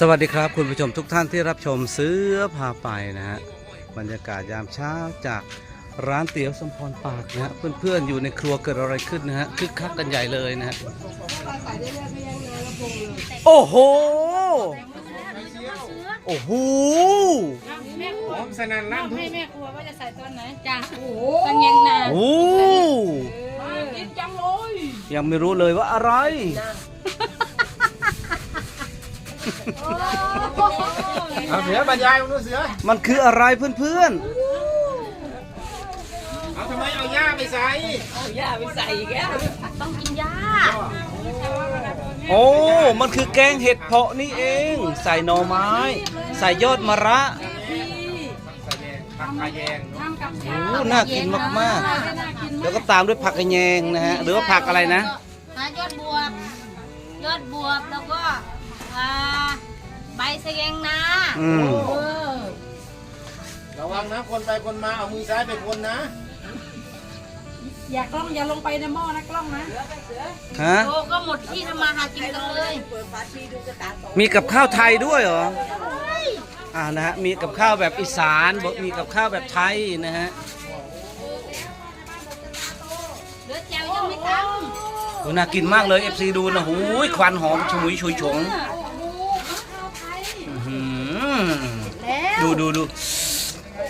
สวัสดีครับคุณผู้ชมทุกท่านที่รับชมเสื้อพาไปนะฮะบรรยากาศยามเช้าจากร้านเตี๋ยวสมพรปากนะฮะเพื่อนๆอยู่ในครัวเกิดอะไรขึ้นนะฮะคึกคักกันใหญ่เลยนะฮะโอ้โหโอ้โหแม่ครัวผมสนั่นมลั่อนบทุให้กแม่ครัวว่าจะใส่ตอนไหนจ้าโอ้โหตังเย็นนาโอ้กินจังเลยยังไม่รู้เลยว่าอะไร เอาเสือบรรยายมันดูเสือมันคืออะไรเพื่อนเอาทำไมเอาหญ้าไปใส่ต้องกินยาๆโอ้มันคือแกงเห็ดเพาะนี่เอง ใส่หน่อไม้ ใส่ยอดมะระใส่แยงผักกาแยงทำกับโอ้ข้าวน่ากินมากน่ากินๆแล้วก็ตามด้วยผักกระแยงนะฮะ หรือว่าผักอะไรนะหายอดบวบ ยอดบวบแล้วก็ อ่าใบเสะแยงนาอืมเออระวังนะคนไปคนมาเอามือซ้ายไปคนนะ อย่ากล้องอย่าลงไปในหม้อนะกล้องนะฮะโตก็หมดที่ทำมาหากินกันเลยมีกับข้าวไทยด้วยเหรอ อ่านะฮะ มีกับข้าวแบบอีสานบมีกับข้าวแบบไทยนะฮะเหลือแจวยังไม่ทโอ้น่ากินมากเลย FC ดูนะหูยควันหอมฉุยฉุยฉงอื้ ดูดูดู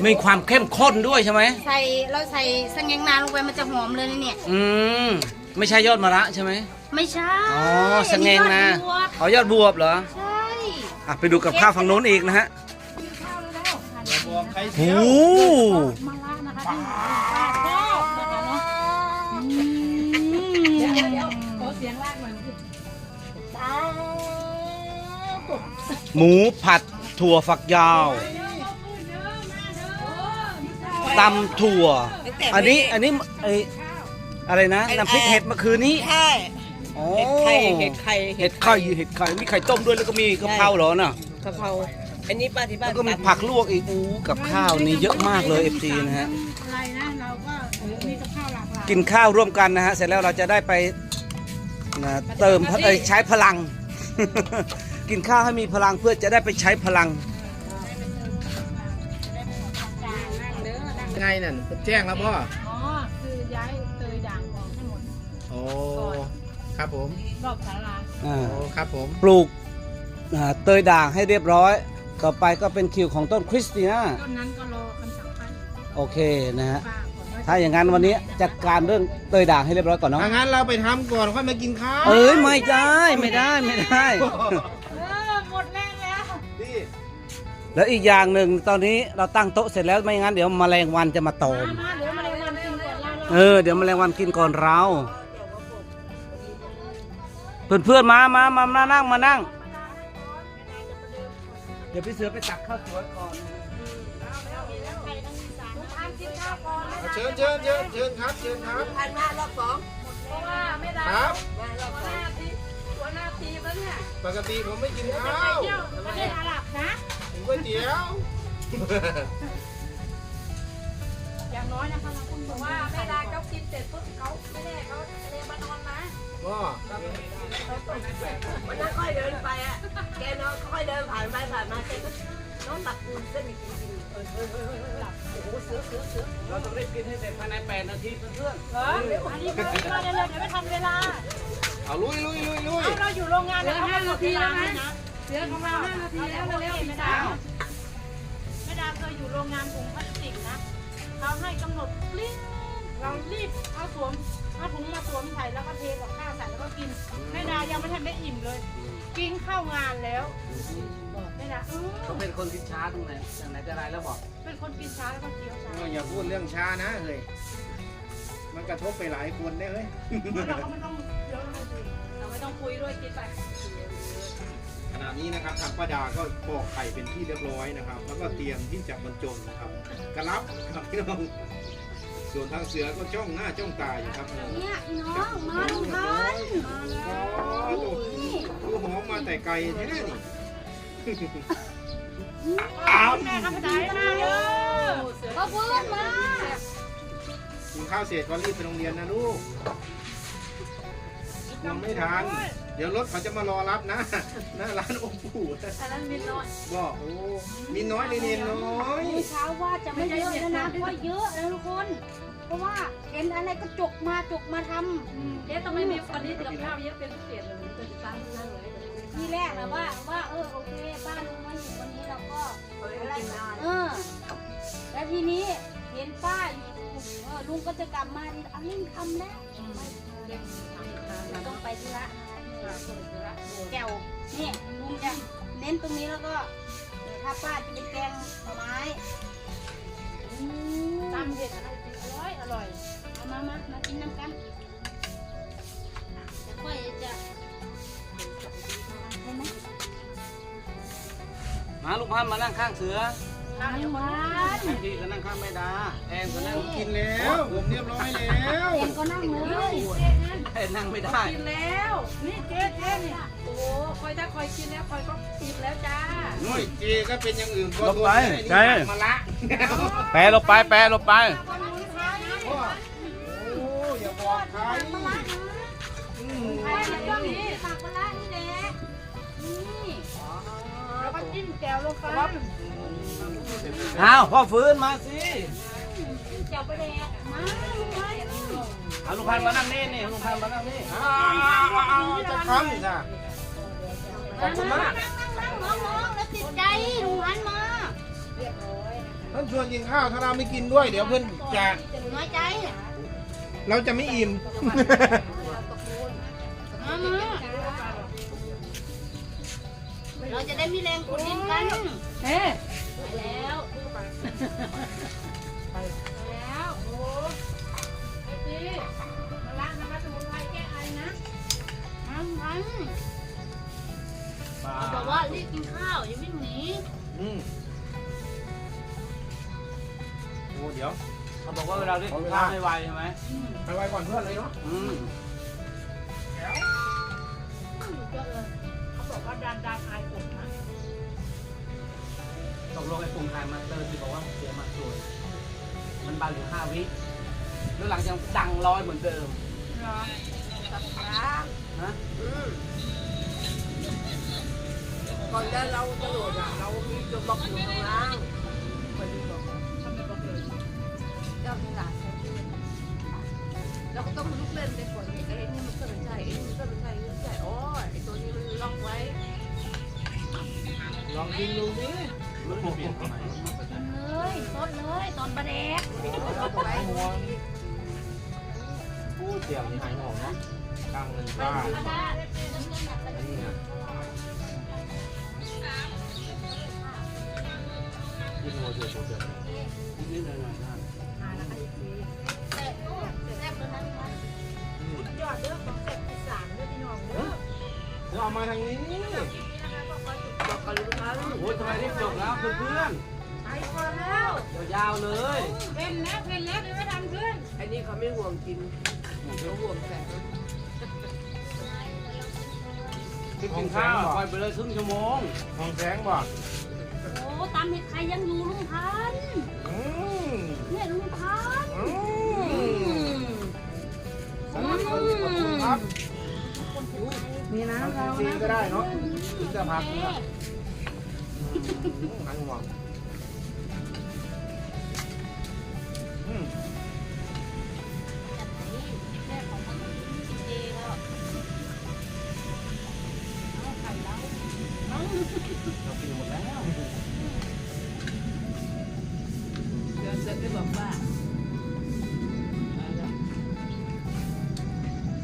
มีความเข้มข้นด้วยใช่ไหมใส่เราใส่เสะแยงนาลงไปมันจะหอมเลยนะเนี่ย อืมไม่ใช่ยอดมะระใช่ไหมไม่ใช่อ๋อสะแงงนะอัยอดบวบอ๋อยอดบวบเหรอใช่อะไปดูกับข้าวฝั่งโน้นอีกนะฮะบอกใครโอ้เสียวมาล่านะคะที่ป้าชอบนะคะเนาะเดี๋ยวเดี๋ยวขอเสียงลากหน่อยหมูผัดถั่วฝักยาว ตำถั่ว อันนี้อันนี้ไออะไรนะน้ำพริกเห็ดเมื่อคืนนี้ใช่อ๋อเห็ดไข่เห็ดไข่เห็ดไข่เห็ดไข่มีไข่ต้มด้วยแล้วก็มีกะเพราเหรอน่ะกะเพราอันนี้ป้าที่บ้าแล้นวก็มีผักลวกอีกอู้กับข้าวนี่เยอะมากเลยเอฟซีนะฮะอะไรนะเราก็มีกับข้าวหลากหลายกินข้าวร่วมกันนะฮะเสร็จแล้วเราจะได้ไปนะเติมเอ้ยใช้พลัง กินข้าวให้มีพลังเพื่อจะได้ไปใช้พลัง ไงนั่นแจ้งแล้วพ่ออ๋อคือย้ายเตยด่างออกให้หมดโอ้ครับผมรอบศาลาอ่าโอ้ครับผมปลูกอ่าเตยด่างให้เรียบร้อย ต่อไปก็เป็นคิวของต้นคริสติน่าต้นนั้นก็รอคำสั่งป้าอยู่โอเคนะฮะ ป้าก่อนว่าถ้าอย่างนั้นวันนี้จัดการเรื่องเตยด่างให้เรียบร้อยก่อนเนาะถ้างั้นเราไปทำก่อนค่อยมากินข้าว เอ้ยไม่ได้ไม่ได้ไม่ได้ แล้วอีกอย่างหนึ่งตอนนี้เราตั้งโต๊ะเสร็จแล้วไม่งั้นเดี๋ยวแมลงวันจะมาตอมมาเดี๋ยวมาเลยวันกินก่อนเราเออเดี๋ยวแมลงวันกินก่อนเรา เพื่อนเพื่อนๆมามามามานั่งมานั่ง เดี๋ยวพี่เสือไปตักข้าวสวยก่อนเอาเชิญเชิญเชิญเชิญครับเชิญครับพันมารอบสองเพราะว่าไม่ได้ครับ มารอบสองหน้าทีหัวหน้าทีมแล้วเนี่ยปกติผมไม่กินข้าไปวเที่ยวประเทศอาหรับนะผม ก๋วยเตี๋ยวอย่างน้อยนะคะเราต้องบอกว่าไม่ได้เขากินเสร็จปุ๊บเขาไม่ได้เขาเรียนมานอนนะก็มันค่อยเดินไปอะ แกน้องค่อยเดินผ่านไปผ่านมาแกก็น้องตักปูนเส้นอีกจริงๆเออเออเออเออหลับโอ้โหเสือเสือเสือเราต้องรีบกินให้เสร็จภายใน8นาทีเพื่อนเหรออันนี้มาเร็วๆเดี๋ยวไม่ทันเวลา เอาลุยลุยลุยลุยเราอยู่โรงงานเดี๋ยวเขาห้านาทีแล้วนะ เดี๋ยวของเราห้านาทีแล้วเร็วๆไม่ได้ไม่ด้เคยอยู่โรงงานถุงพลาสติกนะเขาให้กำหนดลิ้งเรารีบเอาสวมเอาถุงมาสวมใส่แล้วก็เทกับข้าวใส่แล้วก็กินแม่ดายังไม่ทันได้อิ่มเลย กินเข้างานแล้วบอกแม่ดาเอๆเขาอเป็นคนคิดช้าตรงไหนอย่างไหนแต่ไรแล้วบอกเป็นคนกินช้าแล้วก็เคี้ยวช้าเอออย่าพูดเรื่องช้านะเฮ้ย มันกระทบไปหลายคนได้เฮ้ยเราก็ไม่ต้องเคี้ยวเลยเราไม่ต้องคุยด้วยกินไป ขณะนี้นะครับทางป้าดาก็ปอกไข่เป็นที่เรียบร้อยนะครับ แล้วก็เตรียมที่จะบรรจงนะครับกระลับครับพี่น้องส่วนทางเสือก็จ้องหน้าจ้องตาอยู่ครับเนี่ยพี่น้องมาดูทันโอ้โหดูหอมมาแต่ไกลแท้นี่แม่ข้าพเจ้ามาเด้อพ่อเพื่อนมากินข้าวเสร็จก็รีบไปโรงเรียนนะลูกยังไม่ทัน เเดี๋ยวรถเขาจะมารอรับนะหน้าร้านองค์ปู่อันนั้นมินน้อยบอกโอ้มีน้อยในเนนน้อยเมื่อเช้าว่าจะไม่เยอะแล้วนะเพราะเยอะนะทุกคน เพราะว่าเห็นอะไรก็จกมาจกมาทำเอ๊ะทำไมมีวันนี้กับข้าวเยอะเป็นพิเศษเลยจะตั้งนั่งเลยทีแรกนะว่าว่าเออโอเคบ้านลุงมันอยู่วันนี้เราก็เขาไม่ได้กินได้เออแล้วทีนี้เห็นป้าอยู่เออลุงก็จะกลับมาดีเอาลิ่งทำแล้วไม่ต้องไปธุระ แก้วนี่ลุงจะเน้นตรงนี้แล้วก็เดี๋ยวถ้าป้าจะไปแกงหน่อไม้ตำเห็ดอะไรอร่อยอร่อยเอามามามากินน้ำกันเดี๋ยวค่อยจะเห็นไหมมาลูกพันมานั่งข้างเสือ น้ำเดี๋ยวคนแองจี้ก็นั่งข้างแม่ดาแอนก็นั่งกินแล้ว ผมเรียบร้อยแล้วเองก็นั่งเลยแอนนั่งไม่ได้ กินแล้ว นี่เจ๊เจ๊นี่โอ้คอยถ้าคอยกินแล้วคอยก็อิ่มแล้วจ้าโอ้ยเจก็เป็นอย่างอื่นก็ลบไปใช่มาละแปรลงไปแปรลงไปโอ้อย่าบอกใครมใครจะต้องนี้ปากปลานี่แหละนี่แล้วก็จิ้มแก้วลงไป อ้าวพ่อฟื้นมาสิเจ้าไปแดกมาลุงไว้เอาลุงพันมานั่งนี่นี่ลุงพันมานั่งนี่อ้าวจะทำจ้ะขอบคุณมากนั่งๆน้องๆแล้วติดใจลุงหันมาเพื่อนชวนกินข้าวถ้าเราไม่กินด้วย เดี๋ยวเพื่อนจะน้อยใจ เราจะไม่อิ่มมามาเราจะได้มีแรงขุดดินกันเอ๊ ไปแล้วไปแล้วโอ้ไอ้จีมาล้างน้ำมันสมุนไพรแก้ไอนะมาทันเขาบอกว่ารีบกินข้าวอย่าวิ่งหนีอืมโอ้เดี๋ยวเขาบอกว่าเวลาเรียกข้าวไม่ไวใช่ไหมไปไว้ก่อนเพื่อนเลยเนาะอืมเขาบอกว่าดันดันไออด นะตกลงไอ้ปุ่มถ่ายมาเตอร์ที่บอกว่าเสียมาสวย มันบานอยู่ห้าวิแล้วหลังยังดังร้อยเหมือนเดิมนะก่อนจะเราจะโดดอะ เรามีจุดบล็อกอยู่ข้างล่างไปดูบอกทำไมบอกเลยเจ้าที่หลานเราก็ต้องลุกเล่นไปก่อนไอ้นี่มันก็ไม่ใช่ไอ้นี่มันก็ไม่ใช่ไม่ใช่อ๋อไอ้ตัวนี้มันล็อกไว้ลองกินดูสิมัน เปลี่ยนทำไมเลยสดเลยตอนประเด็กล็อกไว้ผู้เสี่ยงหายหอมเนาะตั้งเงินบ้านกระดาษนี่นะกินหัวเดือดหัวเดือดนิดๆหน่อยๆนะหานะคะอีกทีแซ่บแซ่บเลยนะยอดเด้อของแซ่บอีสานเด้อพี่น้องเด้อเราเอามาทางนี้บอ กกันรู้ทันโอ้ยทำไมรีบจบแล้วเพื่อนไปก่อนแล้วๆยาวๆเลยเป็นแล้วเป็นแล้วเดี๋ยวไม่ทันเพื่อนไอ้นี่เขาไม่ห่วงกินเขาห่วงแสงกินข้าวปล่อยไปเลยครึ่งชั่วโมงห้องแสงบ่โอ้ตามเห็ดใครยังอยู่ลุงพันธุ์อืมเนี่ยลุงพันธุ์อืมขอบคุณครับ มีน้ำเราจริงนะก็ได้เนาะถึงจะพักเอ๊ะหายห่วงอืมจัดไหนแม่ของมันกินเองแล้วเอาไข่แล้วเรากินหมดแล้วเดี๋ยวเสร็จก็บอกว่า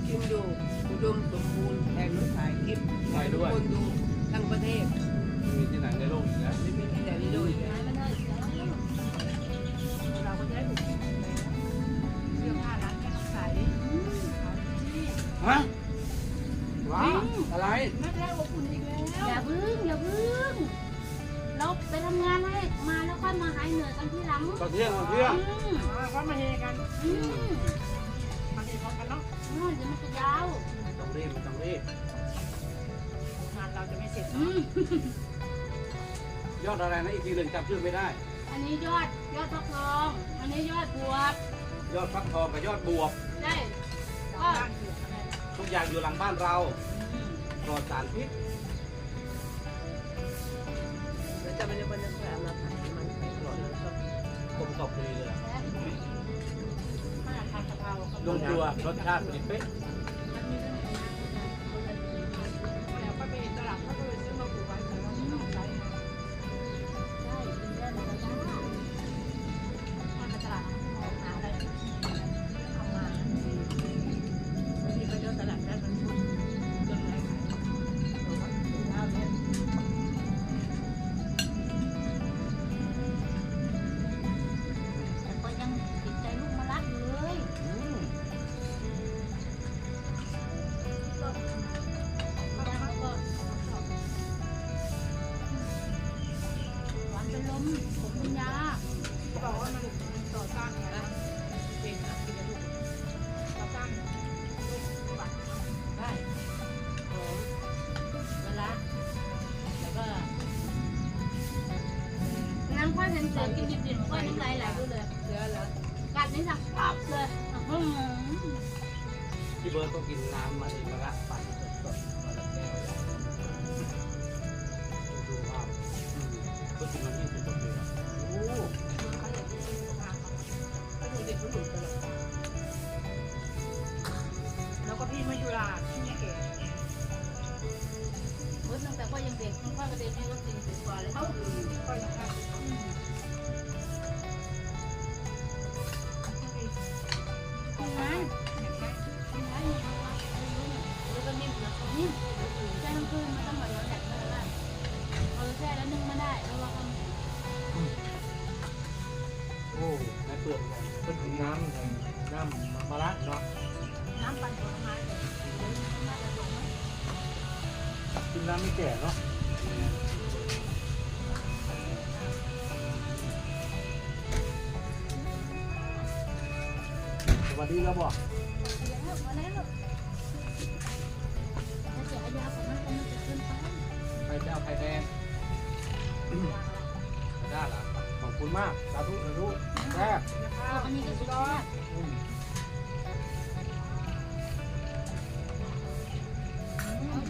กินอยู่ ดมสมบูรณ์แทนนุถ่ายคลิปใช่ด้วย คนดูทั้งประเทศมีที่ไหนในโลกอีกแล้วไม่มีที่ไหนที่ดูอีกแล้วหายไปเลยเราก็จะได้ถูกเสื้อผ้าร้านแม่ต้องใส่ฮะว้าอะไรไม่ได้อบอุ่นอีกแล้วอย่าพึ่งอย่าพึ่งเราไปทำงานให้มาแล้วค่อยมาหายเหนื่อยกันที่หลังตอนเที่ยงตอนเที่ยงอืมก็มาเฮกันอืมมาเฮพร้อมกันเนาะนู่นเดี๋ยวมันจะยาวต้อง รีบไม่ต้องรีบงานเราจะไม่เสร็จยอดอะไรนะอีกทีหนึ่งจำชื่อไม่ได้ อันนี้ยอดยอดฟักทอง อันนี้ยอดบวบยอดฟักทองกับยอดบวบ ได้ก็ทุกอย่างอยู่หลังบ้านเราปลอดสารพิษจะไม่ได้บรรยากาศเาผัดมันหลอดแล้วก็กลมกล่อมเลยเลยดวงตัวรสชาติดีไนเป๊ะ น้ำไม่แก่เนาะสวัสดีครับบอกใครจะเอาไข่แดงได้ละขอบคุณมากสาธุสาธุแซ่บอันนี้ก็สุดยอด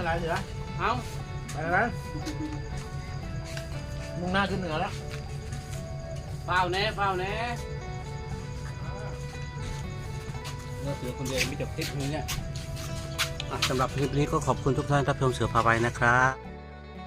อะไรเหนือเอาไปนะมุ่งหน้าขึ้นเหนือแล้วเปล่าแน่เปล่าแน่เราเสือคนเดียวไม่จบคลิปนี้เนี่ยอ่สำหรับคลิปนี้ก็ขอบคุณทุกท่านรับชมเสือพาไปนะครับ